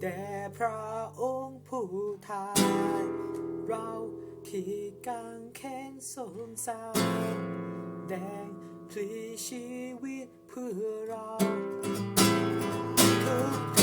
แต่พระองค์ผู้ทานเราที่กางเขนสงสารแดงพลีชีวิตเพื่อเราทุก